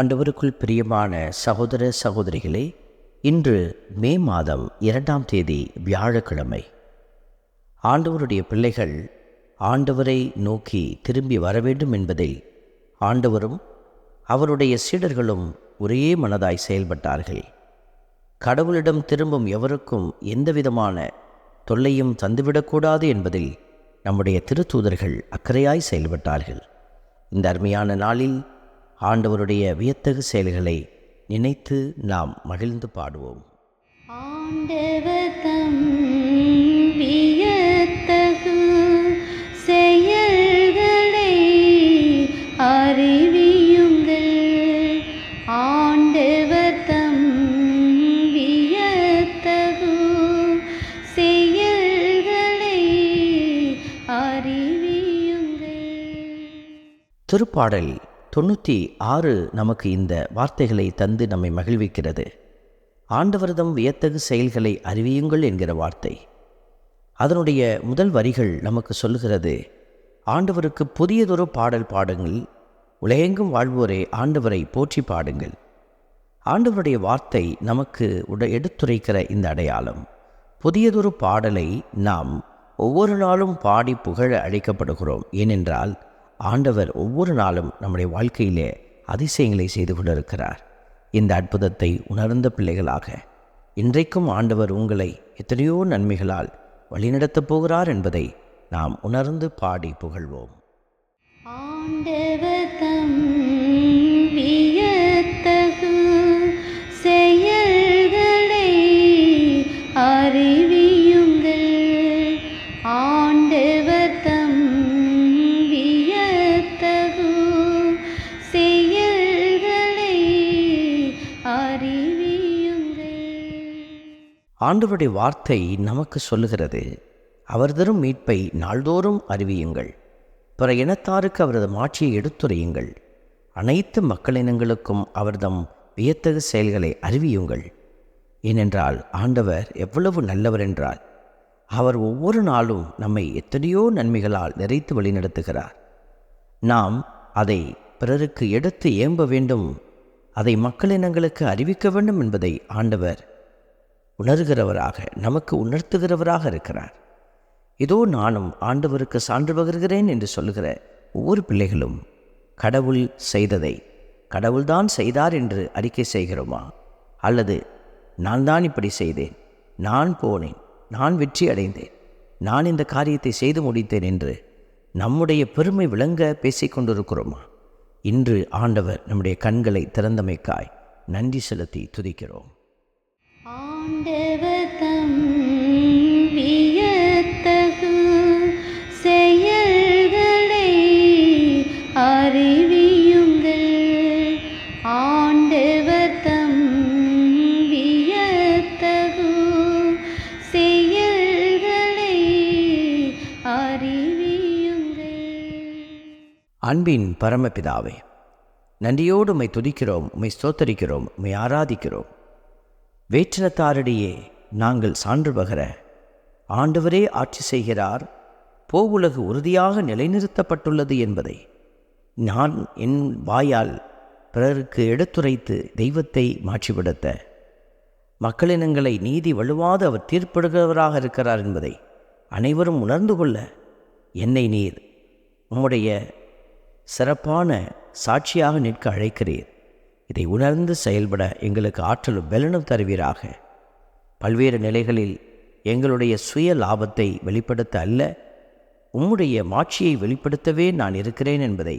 ஆண்டவருக்குள் பிரியமான சகோதர சகோதரிகளே இன்று மே மாதம் இரண்டாம் தேதி வியாழக்கிழமை. ஆண்டவருடைய பிள்ளைகள் ஆண்டவரை நோக்கி திரும்பி வர வேண்டும் என்பதில் ஆண்டவரும் அவருடைய சீடர்களும் ஒரே மனதாய் செயல்பட்டார்கள். கடவுளிடம் திரும்பும் எவருக்கும் எந்தவிதமான தொல்லையும் தந்துவிடக்கூடாது என்பதில் நம்முடைய திருத்தூதர்கள் அக்கறையாய் செயல்பட்டார்கள். இந்த அருமையான நாளில் ஆண்டவருடைய வியத்தகு செயல்களை நினைத்து நாம் மகிழ்ந்து பாடுவோம். ஆண்டவர் தம் வியத்தகு செயல்களை அறிவியுங்கள். ஆண்டவர் தம் வியத்தகு செயல்களை அறிவியுங்கள். திருப்பாடல் தொண்ணூற்றி ஆறு நமக்கு இந்த வார்த்தைகளை தந்து நம்மை மகிழ்விக்கிறது. ஆண்டவர்தம் வியத்தகு செயல்களை அறிவியுங்கள் என்கிற வார்த்தை. அதனுடைய முதல் வரிகள் நமக்கு சொல்லுகிறது ஆண்டவருக்கு புதியதொரு பாடல் பாடுங்கள். உலகெங்கும் வாழ்வோரே ஆண்டவரை போற்றி பாடுங்கள். ஆண்டவருடைய வார்த்தை நமக்கு உட எடுத்துரைக்கிற இந்த அடையாளம் புதியதொரு பாடலை நாம் ஒவ்வொரு நாளும் பாடி புகழ அழைக்கப்படுகிறோம் ஏனென்றால் ஆண்டவர் ஒவ்வொரு நாளும் நம்முடைய வாழ்க்கையிலே அதிசயங்களை செய்து கொண்டிருக்கிறார். இந்த அற்புதத்தை உணர்ந்த பிள்ளைகளாக இன்றைக்கும் ஆண்டவர் உங்களை எத்தனையோ நன்மைகளால் வழிநடத்தப் போகிறார் என்பதை நாம் உணர்ந்து பாடி புகழ்வோம். ஆண்டவர் ஆண்டவருடைய வார்த்தை நமக்கு சொல்லுகிறது. அவர் தரும் மீட்பை நாள்தோறும் அறிவியுங்கள். பிற இனத்தாருக்கு அவரது மாட்சியை எடுத்துரையுங்கள். அனைத்து மக்களினங்களுக்கும் அவர்தம் வியத்தகு செயல்களை அறிவியுங்கள். ஏனென்றால் ஆண்டவர் எவ்வளவு நல்லவர் என்றால் அவர் ஒவ்வொரு நாளும் நம்மை எத்தனையோ நன்மைகளால் நிறைத்து வழிநடத்துகிறார். நாம் அதை பிறருக்கு எடுத்து ஏம்ப வேண்டும். அதை மக்களினங்களுக்கு அறிவிக்க வேண்டும் என்பதை ஆண்டவர் உணர்கிறவராக நமக்கு உணர்த்துகிறவராக இருக்கிறார். இதோ நானும் ஆண்டவருக்கு சான்று பகிர்கிறேன் என்று சொல்லுகிற ஒவ்வொரு பிள்ளைகளும் கடவுள் செய்ததை கடவுள்தான் செய்தார் என்று அறிக்கை செய்கிறோமா? அல்லது நான் தான் இப்படி செய்தேன் நான் போனேன் நான் வெற்றி அடைந்தேன் நான் இந்த காரியத்தை செய்து முடித்தேன் என்று நம்முடைய பெருமை விளங்க பேசிக்கொண்டிருக்கிறோமா இன்று ஆண்டவர் நம்முடைய கண்களை திறந்தமைக்காய் நன்றி செலுத்தி துதிக்கிறோம். ஆண்டவதம் தம் வியத்தகு செயல்களை அறிவியுங்கள். ஆண்டவதம் தம் வியத்தகு செயல்களை அறிவியுங்கள். அன்பின் பரமபிதாவே நன்றியோடு உம்மை துதிக்கிறோம் உம்மை ஸ்தோத்தரிக்கிறோம் உம்மை ஆராதிக்கிறோம். வேற்றினத்தாரிடையே நாங்கள் சான்று பகர. ஆண்டவரே ஆட்சி செய்கிறார் போவுலகு உறுதியாக நிலைநிறுத்தப்பட்டுள்ளது என்பதை. நான் என் வாயால் பிறருக்கு எடுத்துரைத்து தெய்வத்தை மாற்றிவிடுத்த. மக்களினங்களை நீதி வலுவாது அவர் தீர்ப்பிடுகிறவராக இருக்கிறார் என்பதை அனைவரும் உணர்ந்து கொள்ள என்னை நீர் உம்முடைய சிறப்பான சாட்சியாக நிற்க அழைக்கிறீர். இதை உணர்ந்து செயல்பட எங்களுக்கு ஆற்றலும் பலனும் தருவீராக. பல்வேறு நிலைகளில் எங்களுடைய சுய லாபத்தை வெளிப்படுத்த அல்ல உம்முடைய மாட்சியை வெளிப்படுத்தவே நான் இருக்கிறேன் என்பதை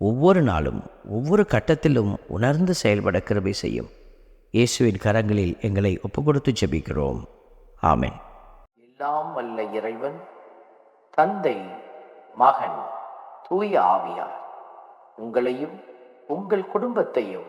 ஒவ்வொரு நாளும் ஒவ்வொரு கட்டத்திலும் உணர்ந்து செயல்பட கிருபை செய்யும். இயேசுவின் கரங்களில் எங்களை ஒப்பு கொடுத்து ஜெபிக்கிறோம் ஆமென். எல்லாம் வல்ல இறைவன் தந்தை மகன் தூய ஆவியார் உங்களையும் உங்கள் குடும்பத்தையும்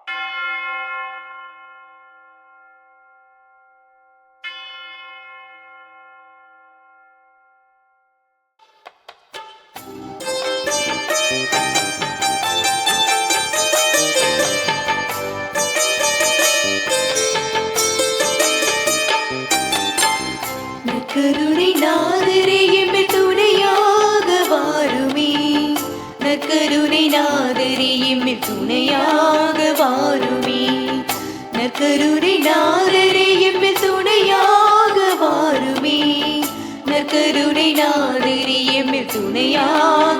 நற்கருணை நாதரே எம்மை துணையாக வாருமே நற்கருணை நாதரே எம்மை துணையாக வாருமே நற்கருணை நாதரே எம்மை துணையாக